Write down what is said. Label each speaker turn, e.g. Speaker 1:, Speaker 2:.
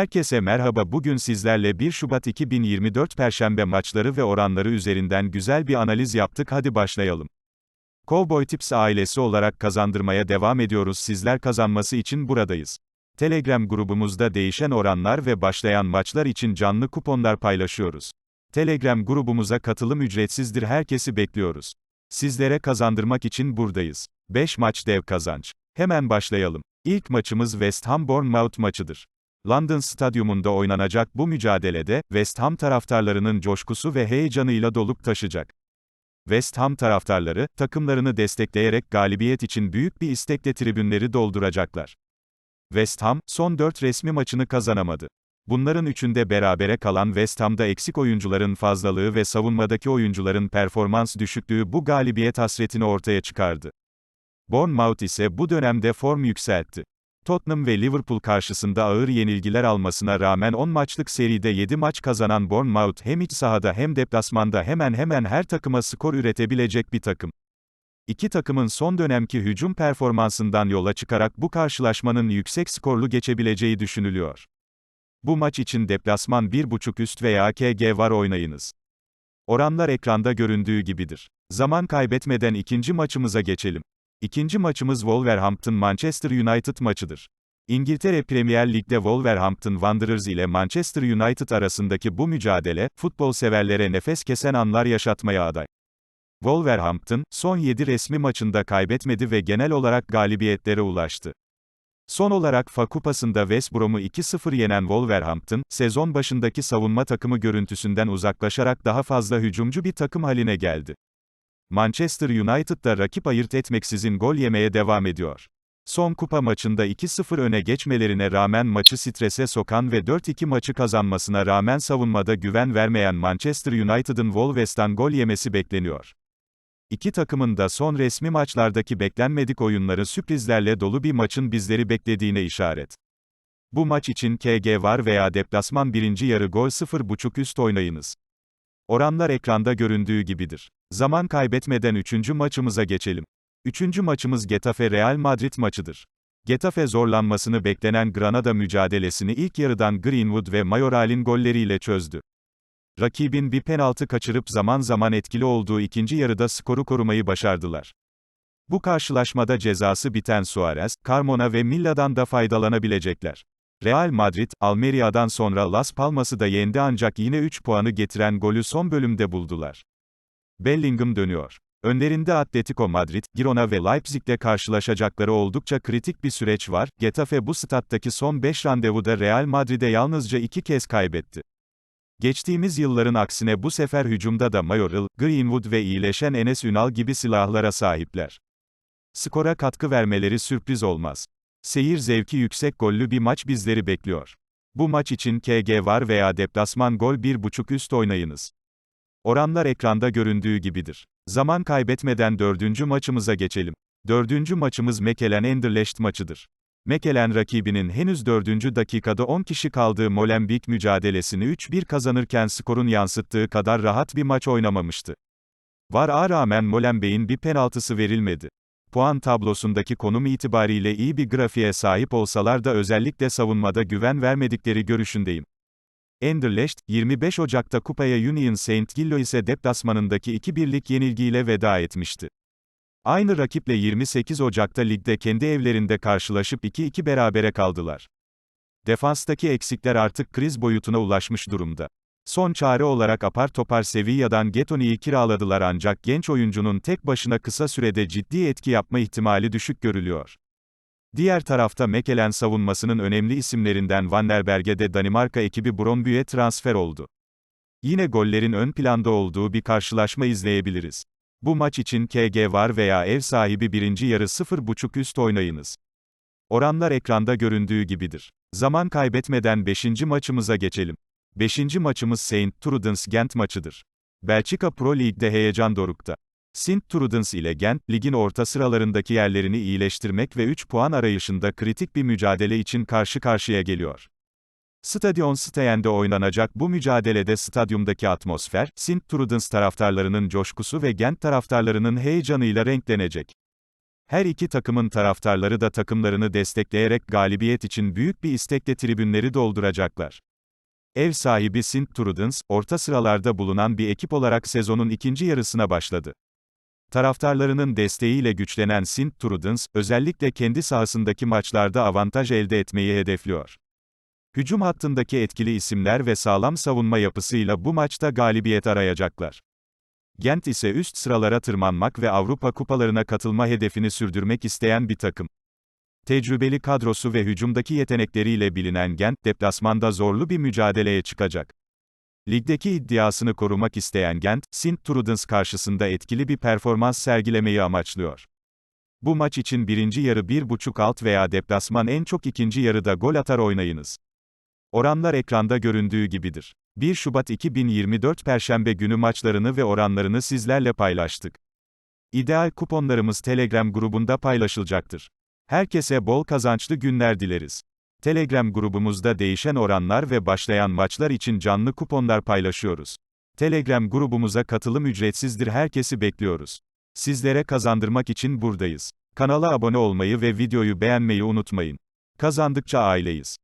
Speaker 1: Herkese merhaba bugün sizlerle 1 Şubat 2024 Perşembe maçları ve oranları üzerinden güzel bir analiz yaptık hadi başlayalım. Cowboy Tips ailesi olarak kazandırmaya devam ediyoruz sizler kazanması için buradayız. Telegram grubumuzda değişen oranlar ve başlayan maçlar için canlı kuponlar paylaşıyoruz. Telegram grubumuza katılım ücretsizdir herkesi bekliyoruz. Sizlere kazandırmak için buradayız. 5 maç dev kazanç. Hemen başlayalım. İlk maçımız West Ham Bournemouth maçıdır. London Stadyumunda oynanacak bu mücadelede, West Ham taraftarlarının coşkusu ve heyecanıyla dolup taşacak. West Ham taraftarları, takımlarını destekleyerek galibiyet için büyük bir istekle tribünleri dolduracaklar. West Ham, son 4 resmi maçını kazanamadı. Bunların üçünde berabere kalan West Ham'da eksik oyuncuların fazlalığı ve savunmadaki oyuncuların performans düşüklüğü bu galibiyet hasretini ortaya çıkardı. Bournemouth ise bu dönemde form yükseltti. Tottenham ve Liverpool karşısında ağır yenilgiler almasına rağmen 10 maçlık seride 7 maç kazanan Bournemouth hem iç sahada hem deplasmanda hemen hemen her takıma skor üretebilecek bir takım. İki takımın son dönemki hücum performansından yola çıkarak bu karşılaşmanın yüksek skorlu geçebileceği düşünülüyor. Bu maç için deplasman 1.5 üst veya KG var oynayınız. Oranlar ekranda göründüğü gibidir. Zaman kaybetmeden ikinci maçımıza geçelim. İkinci maçımız Wolverhampton-Manchester United maçıdır. İngiltere Premier Lig'de Wolverhampton Wanderers ile Manchester United arasındaki bu mücadele, futbol severlere nefes kesen anlar yaşatmaya aday. Wolverhampton, son 7 resmi maçında kaybetmedi ve genel olarak galibiyetlere ulaştı. Son olarak FA Kupası'nda West Brom'u 2-0 yenen Wolverhampton, sezon başındaki savunma takımı görüntüsünden uzaklaşarak daha fazla hücumcu bir takım haline geldi. Manchester United da rakip ayırt etmeksizin gol yemeye devam ediyor. Son kupa maçında 2-0 öne geçmelerine rağmen maçı strese sokan ve 4-2 maçı kazanmasına rağmen savunmada güven vermeyen Manchester United'ın Wolves'tan gol yemesi bekleniyor. İki takımın da son resmi maçlardaki beklenmedik oyunları sürprizlerle dolu bir maçın bizleri beklediğine işaret. Bu maç için KG var veya deplasman birinci yarı gol 0.5 üst oynayınız. Oranlar ekranda göründüğü gibidir. Zaman kaybetmeden üçüncü maçımıza geçelim. Üçüncü maçımız Getafe Real Madrid maçıdır. Getafe zorlanmasını beklenen Granada mücadelesini ilk yarıdan Greenwood ve Mayoral'in golleriyle çözdü. Rakibin bir penaltı kaçırıp zaman zaman etkili olduğu ikinci yarıda skoru korumayı başardılar. Bu karşılaşmada cezası biten Suarez, Carmona ve Milla'dan da faydalanabilecekler. Real Madrid, Almeria'dan sonra Las Palmas'ı da yendi ancak yine 3 puanı getiren golü son bölümde buldular. Bellingham dönüyor. Önlerinde Atletico Madrid, Girona ve Leipzig'le karşılaşacakları oldukça kritik bir süreç var. Getafe bu stat'taki son 5 randevuda Real Madrid'e yalnızca 2 kez kaybetti. Geçtiğimiz yılların aksine bu sefer hücumda da Mayoral, Greenwood ve iyileşen Enes Ünal gibi silahlara sahipler. Skora katkı vermeleri sürpriz olmaz. Seyir zevki yüksek gollü bir maç bizleri bekliyor. Bu maç için KG var veya deplasman gol 1.5 üst oynayınız. Oranlar ekranda göründüğü gibidir. Zaman kaybetmeden dördüncü maçımıza geçelim. Dördüncü maçımız Mekelen Anderlecht maçıdır. Mekelen rakibinin henüz dördüncü dakikada 10 kişi kaldığı Molenbeek mücadelesini 3-1 kazanırken skorun yansıttığı kadar rahat bir maç oynamamıştı. VAR'a rağmen Molenbeek'in bir penaltısı verilmedi. Puan tablosundaki konum itibariyle iyi bir grafiğe sahip olsalar da özellikle savunmada güven vermedikleri görüşündeyim. Anderlecht, 25 Ocak'ta kupaya Union St. Gillois'e deplasmanındaki 2-1'lik yenilgiyle veda etmişti. Aynı rakiple 28 Ocak'ta ligde kendi evlerinde karşılaşıp 2-2 berabere kaldılar. Defanstaki eksikler artık kriz boyutuna ulaşmış durumda. Son çare olarak apar topar Sevilla'dan Getoni'yi kiraladılar ancak genç oyuncunun tek başına kısa sürede ciddi etki yapma ihtimali düşük görülüyor. Diğer tarafta Mekelen savunmasının önemli isimlerinden Vanderberg'e de Danimarka ekibi Brøndby'e transfer oldu. Yine gollerin ön planda olduğu bir karşılaşma izleyebiliriz. Bu maç için KG var veya ev sahibi birinci yarı 0.5 üst oynayınız. Oranlar ekranda göründüğü gibidir. Zaman kaybetmeden 5. maçımıza geçelim. 5. maçımız Saint Trudens Gent maçıdır. Belçika Pro League'de heyecan dorukta. Sint Trudens ile Gent, ligin orta sıralarındaki yerlerini iyileştirmek ve 3 puan arayışında kritik bir mücadele için karşı karşıya geliyor. Stadion Steyen'de oynanacak bu mücadelede stadyumdaki atmosfer, Sint Trudens taraftarlarının coşkusu ve Gent taraftarlarının heyecanıyla renklenecek. Her iki takımın taraftarları da takımlarını destekleyerek galibiyet için büyük bir istekle tribünleri dolduracaklar. Ev sahibi St. Trudens, orta sıralarda bulunan bir ekip olarak sezonun ikinci yarısına başladı. Taraftarlarının desteğiyle güçlenen St. Trudens, özellikle kendi sahasındaki maçlarda avantaj elde etmeyi hedefliyor. Hücum hattındaki etkili isimler ve sağlam savunma yapısıyla bu maçta galibiyet arayacaklar. Gent ise üst sıralara tırmanmak ve Avrupa kupalarına katılma hedefini sürdürmek isteyen bir takım. Tecrübeli kadrosu ve hücumdaki yetenekleriyle bilinen Gent, deplasmanda zorlu bir mücadeleye çıkacak. Ligdeki iddiasını korumak isteyen Gent, Sint Trudens karşısında etkili bir performans sergilemeyi amaçlıyor. Bu maç için birinci yarı 1.5 alt veya deplasman en çok ikinci yarıda gol atar oynayınız. Oranlar ekranda göründüğü gibidir. 1 Şubat 2024 Perşembe günü maçlarını ve oranlarını sizlerle paylaştık. İdeal kuponlarımız Telegram grubunda paylaşılacaktır. Herkese bol kazançlı günler dileriz. Telegram grubumuzda değişen oranlar ve başlayan maçlar için canlı kuponlar paylaşıyoruz. Telegram grubumuza katılım ücretsizdir herkesi bekliyoruz. Sizlere kazandırmak için buradayız. Kanala abone olmayı ve videoyu beğenmeyi unutmayın. Kazandıkça aileyiz.